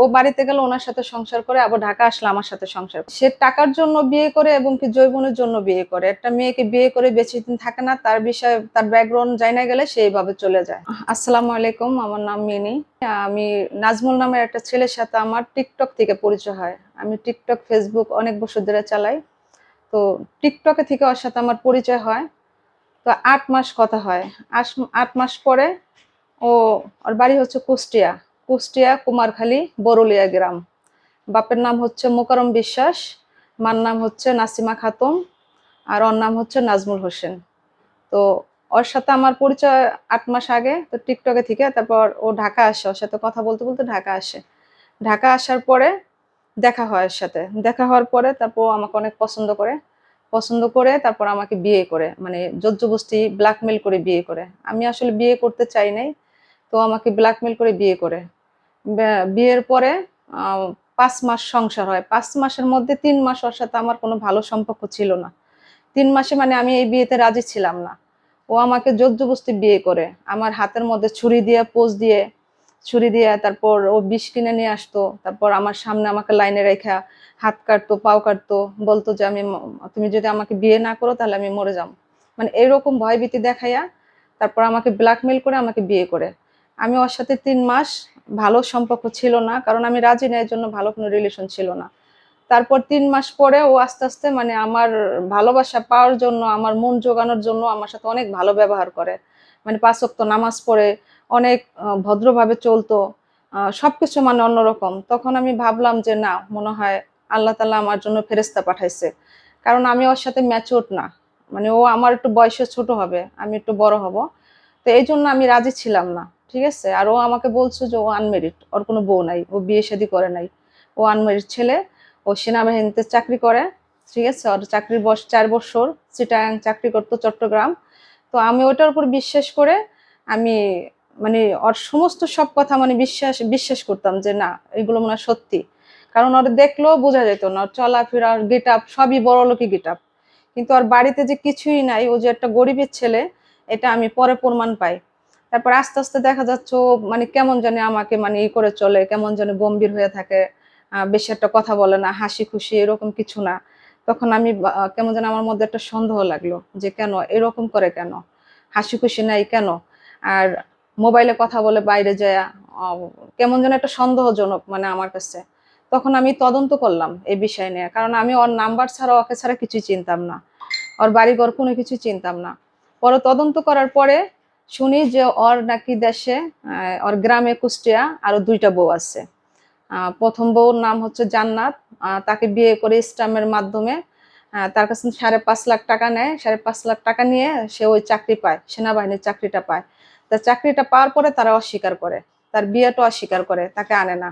ও বাড়িতে গেলে, ওনার সাথে সংসার করে আবার ঢাকা আসলে আমার সাথে সংসার। সে টাকার জন্য বিয়ে করে এবং কি জৈবনের জন্য বিয়ে করে। একটা মেয়েকে বিয়ে করে বেশি দিন থাকে না, তার বিষয়ে, তার ব্যাকগ্রাউন্ড জানা না গেলে সে এইভাবে চলে যায়। আসসালামু আলাইকুম, আমার নাম মিনি। আমি নাজমুল নামের একটা ছেলের সাথে আমার টিকটক থেকে পরিচয় হয়। আমি টিকটক ফেসবুক অনেক বছর ধরে চালাই। তো টিকটকে থেকে ওর সাথে আমার পরিচয় হয়। তো আট মাস কথা হয়। আট মাস পরে ও, ওর বাড়ি হচ্ছে কুষ্টিয়া। কুষ্টিয়া, কুমারখালী বরুলিয়া গ্রাম। বাপের নাম হচ্ছে মোকারম বিশ্বাস, মার নাম হচ্ছে নাসিমা খাতুন, আর ওর নাম হচ্ছে নাজমুল হোসেন। তো ওর সাথে আমার পরিচয় আট মাস আগে, তো টিকটকে থেকে তারপর ও ঢাকা আসে। ওর সাথে কথা বলতে বলতে ঢাকা আসে। ঢাকা আসার পরে দেখা হয় ওর সাথে। দেখা হওয়ার পরে তারপর আমাকে অনেক পছন্দ করে। পছন্দ করে তারপর আমাকে বিয়ে করে। মানে জোরজবস্তি ব্ল্যাকমেল করে বিয়ে করে। আমি আসলে বিয়ে করতে চাই নাই, তো আমাকে ব্ল্যাকমেল করে বিয়ে করে। বিয়ের পরে পাঁচ মাস সংসার হয়। পাঁচ মাসের মধ্যে তিন মাস ওর সাথে আমার কোনো ভালো সম্পর্ক ছিল না। তিন মাসে মানে আমি এই বিয়েতে রাজি ছিলাম না। ও আমাকে জোরজবস্তি বিয়ে করে। আমার হাতের মধ্যে ছুরি দিয়ে, পোজ দিয়ে, ছুরি দিয়ে তারপর ও বিষ কিনে নিয়ে আসতো। তারপর আমার সামনে আমাকে লাইনে রেখা, হাত কাটতো, পাও কাটতো, বলতো যে আমি তুমি যদি আমাকে বিয়ে না করো তাহলে আমি মরে যাম। মানে এইরকম ভয়ভীতি দেখাইয়া তারপর আমাকে ব্ল্যাকমেল করে আমাকে বিয়ে করে। আমি ওর সাথে তিন মাস ভালো সম্পর্ক ছিল না, কারণ আমি রাজি না, এর জন্য ভালো কোনো রিলেশন ছিল না। তারপর তিন মাস পরে ও আস্তে আস্তে মানে আমার ভালোবাসা পাওয়ার জন্য, আমার মন জোগানোর জন্য আমার সাথে অনেক ভালো ব্যবহার করে। মানে পাঁচ ওয়াক্ত নামাজ পড়ে, অনেক ভদ্রভাবে চলতো সবকিছু মানে অন্যরকম। তখন আমি ভাবলাম যে না, মনে হয় আল্লাহ তাল্লাহ আমার জন্য ফেরেস্তা পাঠাইছে। কারণ আমি ওর সাথে ম্যাচুর না। মানে ও আমার একটু বয়সে ছোট হবে, আমি একটু বড় হব। তো এই জন্য আমি রাজি ছিলাম না। ঠিক আছে? আর ও আমাকে বলছে যে ও আনমেরিড ওর কোনো বউ নাই, ও বিয়ে শাদী করে নাই। ও আনমেরিড ছেলে, ও সেনাবাহিনীতে চাকরি করে, ঠিক আছে? ওর চাকরির বয়স চার বছর চিটাগাং চাকরি করতো চট্টগ্রাম। তো আমি ওটার উপর বিশ্বাস করে আমি মানে ওর সমস্ত সব কথা মানে বিশ্বাস বিশ্বাস করতাম যে না, এগুলো মনে সত্যি। কারণ ওর দেখলেও বোঝা যেত না, ওর চলাফেরা গেট আপ সবই বড় লোকই গেট আপ কিন্তু ওর বাড়িতে যে কিছুই নাই, ও যে একটা গরিবের ছেলে, এটা আমি পরে প্রমাণ পাই। তারপর আস্তে আস্তে দেখা যাচ্ছে মানে কেমন জানি আমাকে মানে ই করে চলে, কেমন জানি গম্ভীর হয়ে থাকে বেশি একটা কথা বলে না, হাসি খুশি এরকম কিছু না। তখন আমি কেমন যেন আমার মধ্যে একটা সন্দেহ লাগল যে কেন, এরকম করে কেন? হাসি খুশি নাই কেন? আর মোবাইলে কথা বলে বাইরে যায় কেমন যেন একটা সন্দেহজনক মানে আমার কাছে। তখন আমি তদন্ত করলাম এই বিষয় নিয়ে, কারণ আমি ওর নাম্বার ছাড়া, ওকে ছাড়া কিছুই চিনতাম না। ওর বাড়িঘর কোনো কিছু চিনতাম না। পরে তদন্ত করার পরে শুনি যে ওর নাকি দেশে ওর গ্রামে কুষ্টিয়া আরও দুইটা বউ আছে। প্রথম বউর নাম হচ্ছে জান্নাত তাকে বিয়ে করে ইসলামের মাধ্যমে তার কাছে সাড়ে পাঁচ লাখ টাকা নেয়। সাড়ে পাঁচ লাখ টাকা নিয়ে সে ওই চাকরি পায়, সেনাবাহিনীর চাকরিটা পায়। তা চাকরিটা পাওয়ার পরে তারা অস্বীকার করে, তার বিয়েটা অস্বীকার করে, তাকে আনে না।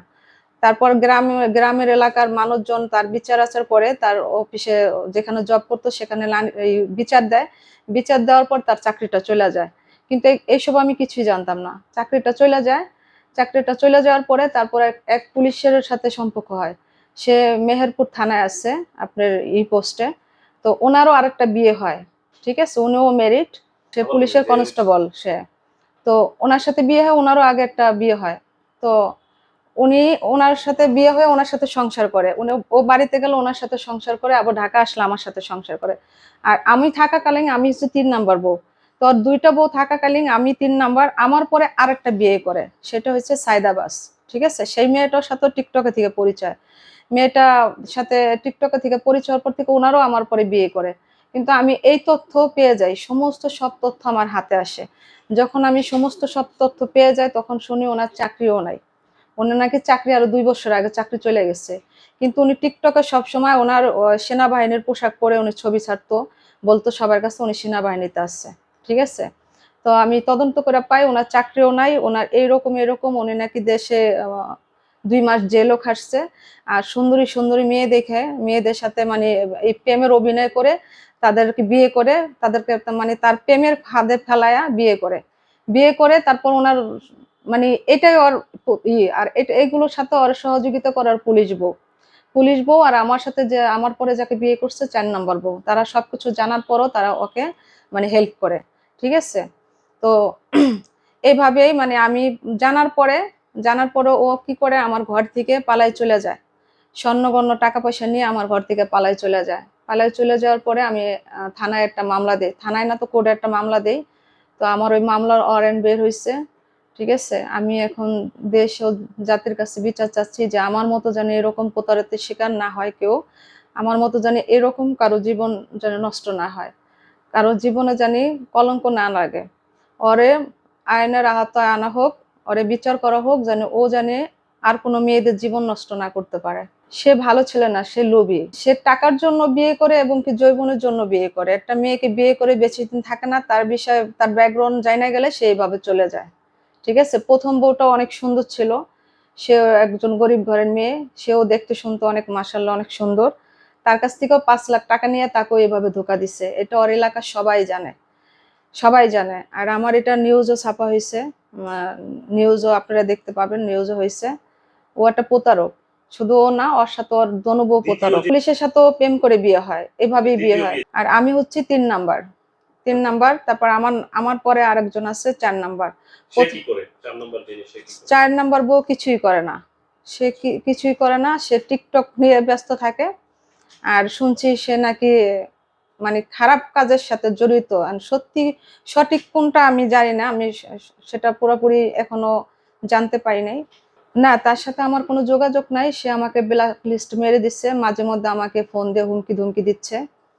তারপর গ্রামে, গ্রামের এলাকার মানুষজন তার বিচার আচার করে, তার অফিসে যেখানে জব করতো সেখানে বিচার দেয়। বিচার দেওয়ার পর তার চাকরিটা চলে যায়। কিন্তু এই- এইসব আমি কিছুই জানতাম না। চাকরিটা চলে যায়। চাকরিটা চলে যাওয়ার পরে তারপর এক- পুলিশের সাথে সম্পর্ক হয়। সে মেহেরপুর থানায় আছে আপনার এই পোস্টে তো ওনারও আরেকটা বিয়ে হয়। ঠিক আছে? উনিও মেরিট সে পুলিশের কনস্টেবল সে। তো ওনার সাথে বিয়ে হয় ওনারও আগে একটা বিয়ে হয়। তো উনি ওনার সাথে বিয়ে হয়ে ওনার সাথে সংসার করে। উনি ও বাড়িতে গেলে ওনার সাথে সংসার করে আবার ঢাকা আসলে আমার সাথে সংসার করে। আর আমি থাকাকালীন আমি হচ্ছে তিন নাম্বার বউ। তো দুইটা বউ থাকাকালীন আমি তিন নাম্বার, আমার পরে আরেকটা বিয়ে করে, সেটা হচ্ছে সাইদাবাস ঠিক আছে? সেই মেয়েটার সাথে টিকটকে থেকে পরিচয়। মেয়েটা সাথে টিকটকে থেকে পরিচয় হওয়ার পর থেকে ওনারও আমার পরে বিয়ে করে। কিন্তু আমি এই তথ্য পেয়ে যাই, সমস্ত সব তথ্য আমার হাতে আসে। যখন আমি সমস্ত সব তথ্য পেয়ে যাই, তখন শুনি ওনার চাকরিও নাই। ওনার নাকি চাকরি আরও দুই বছর আগে চাকরি চলে গেছে। কিন্তু উনি টিকটকে সবসময় ওনার সেনাবাহিনীর পোশাক পরে উনি ছবি ছাড়তো, বলতো সবার কাছে উনি সেনাবাহিনীতে আছে। ঠিক আছে? তো আমি তদন্ত করে পাই, ওনার চাকরিও নাই, ওনার এইরকম, এরকম, উনি নাকি দেশে দুই মাস জেলও খাটছে। আর সুন্দরী সুন্দরী মেয়ে দেখে, মেয়েদের সাথে মানে এই প্রেমের অভিনয় করে, তাদেরকে বিয়ে করে, তাদেরকে মানে তার প্রেমের ফাঁদে ফেলায়া বিয়ে করে। বিয়ে করে, তারপর ওনার মানে এটাই ওর ই, আর এটা, এগুলোর সাথে ওর সহযোগিতা করার পুলিশ বউ। পুলিশ বউ আর আমার সাথে যে, আমার পরে যাকে বিয়ে করছে, চার নম্বর বউ। তারা সবকিছু জানার পরও তারা ওকে মানে হেল্প করে। ঠিক আছে? তো এইভাবেই মানে আমি জানার পরে জানার পরে ও কি করে আমার ঘর থেকে পালাই চলে যায়। স্বর্ণগণ্য টাকা পয়সা নিয়ে আমার ঘর থেকে পালাই চলে যায়। পালাই চলে যাওয়ার পরে আমি থানায় একটা মামলা দিই। থানায় না তো কোর্টে একটা মামলা দিই। তো আমার ওই মামলার ওয়ারেন্ট বের হয়েছে ঠিক আছে? আমি এখন দেশ ও জাতির কাছে বিচার চাচ্ছি যে আমার মতো যেন এরকম প্রতারিতের শিকার না হয় কেউ। আমার মতো যেন এরকম কারও জীবন যেন নষ্ট না হয়। কারও জীবনে জানি কলঙ্ক না লাগে। ওরে আইনের আহতায় আনা হোক, ওরে বিচার করা হোক, যেন ও জানে আর কোনো মেয়েদের জীবন নষ্ট না করতে পারে। সে ভালো ছেলে না, সে লোভী। সে টাকার জন্য বিয়ে করে এবং কি জৈবনের জন্য বিয়ে করে। একটা মেয়েকে বিয়ে করে বেশি দিন থাকে না, তার বিষয়ে তার ব্যাকগ্রাউন্ড জানা গেলে সে এইভাবে চলে যায়। ঠিক আছে? প্রথম বউটা অনেক সুন্দর ছিল। সে একজন গরিব ঘরের মেয়ে, সেও দেখতে শুনতে অনেক মাসাল্লাহ অনেক সুন্দর। তার কাছ থেকেও পাঁচ লাখ টাকা নিয়ে তাকেও এভাবে ধোকা দিছে। এটা ওর এলাকার সবাই জানে। সবাই জানে। আর আমার এটা নিউজও ছাপা হয়েছে নিউজও আপনারা দেখতে পাবেন নিউজও হয়েছে ও একটা প্রতারক। শুধু ও না ওর সাথে ওর দনবউ প্রতারক। পুলিশের সাথেও প্রেম করে বিয়ে হয়। এভাবেই বিয়ে হয়। আর আমি হচ্ছি তিন নাম্বার। তিন নাম্বার তারপর আমার আমার পরে আরেকজন আছে চার নাম্বার। চার নম্বর বউ কিছুই করে না। সে কিছুই করে না। সে টিকটক নিয়ে ব্যস্ত থাকে। আর শুনছি সে নাকি মানে খারাপ কাজের সাথে জড়িত। আর সত্যি সঠিক কোনটা আমি জানি না, আমি সেটা পুরোপুরি এখনও জানতে পারি নাই। না, তার সাথে আমার কোনো যোগাযোগ নাই, সে আমাকে ব্ল্যাক লিস্ট মেরে দিচ্ছে, মাঝে মধ্যে আমাকে ফোন দিয়ে হুমকি ধুমকি দিচ্ছে।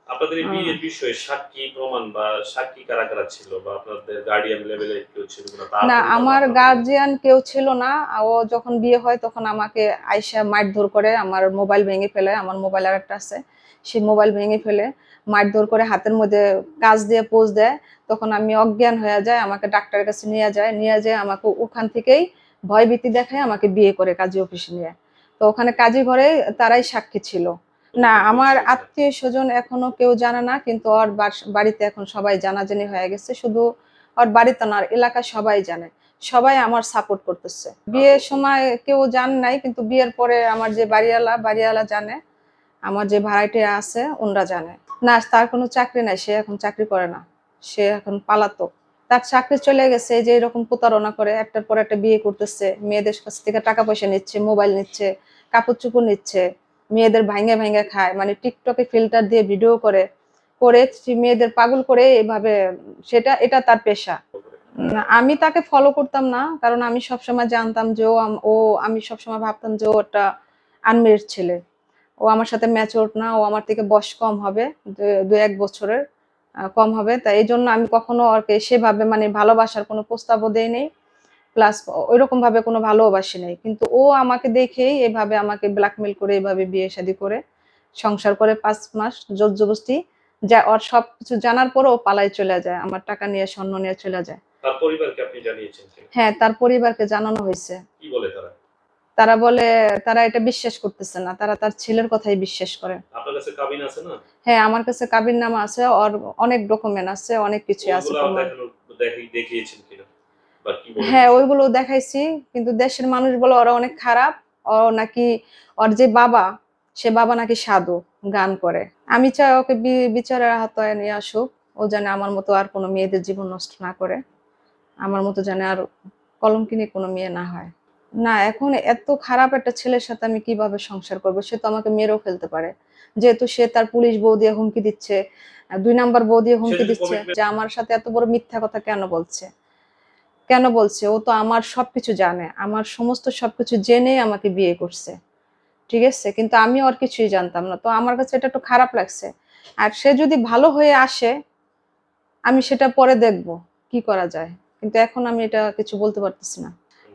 আপনাদের এই বিয়ের বিষয়ে সাক্ষী প্রমাণ বা সাক্ষী কারা কারা ছিল? বা আপনাদের গার্ডিয়ান লেভেলে কেউ ছিল না আমার গার্জিয়ান কেউ ছিল না। ও যখন বিয়ে হয় তখন আমাকে আইসা মারধর করে আমার মোবাইল ভেঙে ফেলে। আমার মোবাইল আর একটা আছে। সেই মোবাইল ভেঙে ফেলে মারধর করে হাতের মধ্যে কাজ দিয়ে পোজ দেয়। তখন আমি অজ্ঞান হয়ে যায় আমাকে ডাক্তারের কাছে নিয়ে যায়। নিয়ে যায় আমাকে ওখান থেকেই ভয়ভীতি দেখায় আমাকে বিয়ে করে কাজী অফিসে নিয়ে। তো ওখানে কাজী ঘরে তারাই সাক্ষী ছিল। না আমার আত্মীয় স্বজন এখনও কেউ জানে না কিন্তু ওর বাড়িতে এখন সবাই জানাজানি হয়ে গেছে। শুধু ওর বাড়িতে না ওর এলাকার সবাই জানে। সবাই আমার সাপোর্ট করতেছে। বিয়ের সময় কেউ জান নাই কিন্তু বিয়ের পরে আমার যে বাড়িওয়ালা বাড়িওয়ালা জানে আমার যে ভাড়াটিয়া আছে ওনরা জানে। না তার কোনো চাকরি নাই সে এখন চাকরি করে না। সে এখন পালাতো তার চাকরি চলে গেছে যে এরকম প্রতারণা করে একটার পর একটা বিয়ে করতেছে মেয়েদের কাছ থেকে টাকা পয়সা নিচ্ছে মোবাইল নিচ্ছে কাপড় চোপড় নিচ্ছে। মেয়েদের ভাঙে ভাঙে খায় মানে টিকটকে ফিল্টার দিয়ে ভিডিও করে করে মেয়েদের পাগল করে এভাবে, সেটা, এটা তার পেশা। আমি তাকে ফলো করতাম না, কারণ আমি সবসময় জানতাম যে ও আম- ও, আমি সবসময় ভাবতাম যে ও একটা আনমেরিড ছেলে। ও আমার সাথে ম্যাচোর না, ও আমার থেকে বয়স কম হবে, দু- এক বছরের কম হবে। তাই এই জন্য আমি কখনো ওকে সেভাবে মানে ভালোবাসার কোনো প্রস্তাবও দেই নেই প্লাস ওইরকম ভাবে কোনো ভালোবাসি নেই। কিন্তু ও আমাকে দেখেই এভাবে আমাকে ব্ল্যাকমেল করে এভাবে বিয়ে শাদী করে সংসার করে পাঁচ মাস জোর জবস্তি যা ওর সবকিছু জানার পরে ও পালাই চলে যায় আমার টাকা নিয়ে স্বর্ণ নিয়ে চলে যায়। তার পরিবারকে আপনি জানিয়েছেন হ্যাঁ তার পরিবারকে জানানো হয়েছে। কি বলে তারা? তারা বলে তারা এটা বিশ্বাস করতেছে না তারা তার ছেলের কথাই বিশ্বাস করে। আপনার কাছে কাবিন আছে না? হ্যাঁ আমার কাছে কাবির নামা আছে ওর অনেক ডকুমেন্ট আছে অনেক কিছু আছে দেখিয়েছেন কিনা? হ্যাঁ ওইগুলো দেখাইছি কিন্তু দেশের মানুষ বলে ওরা অনেক খারাপ ও নাকি ওর যে বাবা সে বাবা নাকি সাধু গান করে। আমি চাই ওকে বিচারের আহতায় নিয়ে আসুক ও যেন আমার মতো আর কোনো মেয়েদের জীবন নষ্ট না করে আমার মতো যেন আর কলঙ্কিনী কোনো মেয়ে না হয়। না এখন এত খারাপ একটা ছেলের সাথে আমি কীভাবে সংসার করব? সে তো আমাকে মেরেও ফেলতে পারে। যেহেতু সে তার পুলিশ বউ দিয়ে হুমকি দিচ্ছে দুই নাম্বার বউ দিয়ে হুমকি দিচ্ছে যে আমার সাথে এত বড় মিথ্যা কথা কেন বলছে? কেন বলছে? ও তো আমার সবকিছু জানে। আমার সমস্ত সবকিছু জেনে আমাকে বিয়ে করছে। ঠিক আছে? কিন্তু আমি আর কিছুই জানতাম না। তো আমার কাছে এটা একটু খারাপ লাগছে। আর সে যদি ভালো হয়ে আসে, আমি সেটা পরে দেখব কি করা যায়। কিন্তু এখন আমি এটা কিছু বলতে পারতেছি না।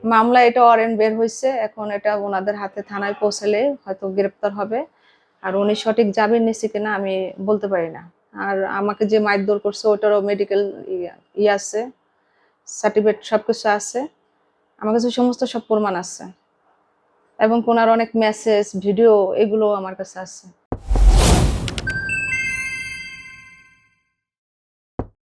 মামলা এটা ওয়ারেন্ট বের হয়েছে এখন এটা ওনাদের হাতে থানায় পৌঁছালে হয়তো গ্রেপ্তার হবে। আর উনি সঠিক জামিন নিচ্ছে কিনা আমি বলতে পারি না। আর আমাকে যে মারধর করছে, ওটারও মেডিকেল ই আছে। সার্টিফিকেট সব কিছু আছে। আমার কাছে সমস্ত সব প্রমাণ আছে। এবং ওনার অনেক মেসেজ ভিডিও এগুলো আমার কাছে আছে।